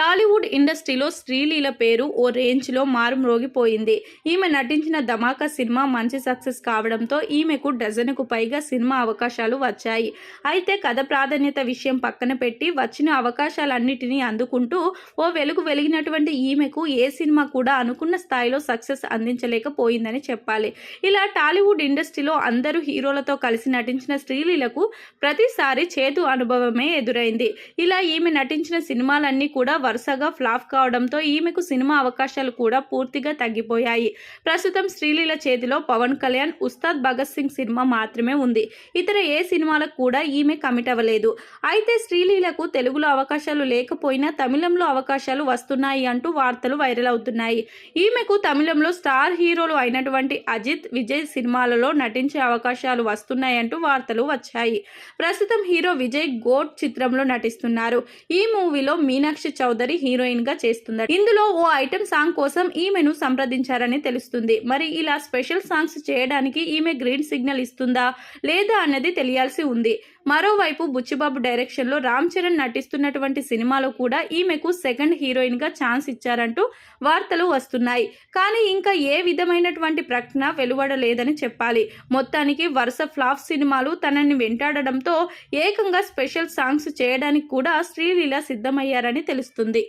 టాలీవుడ్ ఇండస్ట్రీలో శ్రీలీల పేరు ఓ రేంజ్లో మారుమ్రోగిపోయింది. ఈమె నటించిన ధమాకా సినిమా మంచి సక్సెస్ కావడంతో ఈమెకు డజనుకు పైగా సినిమా అవకాశాలు వచ్చాయి. అయితే కథ ప్రాధాన్యత విషయం పక్కన పెట్టి వచ్చిన అవకాశాలన్నిటినీ అందుకుంటూ ఓ వెలుగు వెలిగినటువంటి ఈమెకు ఏ సినిమా కూడా అనుకున్న స్థాయిలో సక్సెస్ అందించలేకపోయిందని చెప్పాలి. ఇలా టాలీవుడ్ ఇండస్ట్రీలో అందరూ హీరోలతో కలిసి నటించిన శ్రీలీలకు ప్రతిసారి చేదు అనుభవమే ఎదురైంది. ఇలా ఈమె నటించిన సినిమాలన్నీ కూడా వరుసగా ఫ్లాప్ కావడంతో ఈమెకు సినిమా అవకాశాలు కూడా పూర్తిగా తగ్గిపోయాయి. ప్రస్తుతం శ్రీలీల చేతిలో పవన్ కళ్యాణ్ ఉస్తాద్ భగత్ సింగ్ సినిమా మాత్రమే ఉంది. ఇతర ఏ సినిమాలకు కూడా ఈమె కమిట్ అవ్వలేదు. అయితే శ్రీలీలకు తెలుగులో అవకాశాలు లేకపోయినా తమిళంలో అవకాశాలు వస్తున్నాయి అంటూ వార్తలు వైరల్ అవుతున్నాయి. ఈమెకు తమిళంలో స్టార్ హీరోలు అయినటువంటి అజిత్ విజయ్ సినిమాలలో నటించే అవకాశాలు వస్తున్నాయంటూ వార్తలు వచ్చాయి. ప్రస్తుతం హీరో విజయ్ గోట్ చిత్రంలో నటిస్తున్నారు. ఈ మూవీలో మీనాక్షి చౌ చౌదరి హీరోయిన్గా చేస్తున్నారు. ఇందులో ఓ ఐటెం సాంగ్ కోసం ఈమెను సంప్రదించారని తెలుస్తుంది. మరి ఇలా స్పెషల్ సాంగ్స్ చేయడానికి ఈమె గ్రీన్ సిగ్నల్ ఇస్తుందా లేదా అన్నది తెలియాల్సి ఉంది. మరోవైపు బుచ్చిబాబు డైరెక్షన్లో రామ్ చరణ్ నటిస్తున్నటువంటి సినిమాలో కూడా ఈమెకు సెకండ్ హీరోయిన్గా ఛాన్స్ ఇచ్చారంటూ వార్తలు వస్తున్నాయి. కానీ ఇంకా ఏ విధమైనటువంటి ప్రకటన వెలువడలేదని చెప్పాలి. మొత్తానికి వరుస ఫ్లాప్ సినిమాలు తనని వెంటాడడంతో ఏకంగా స్పెషల్ సాంగ్స్ చేయడానికి కూడా శ్రీలీల సిద్ధమయ్యారని తెలుస్తుంది.